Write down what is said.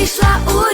прийшла у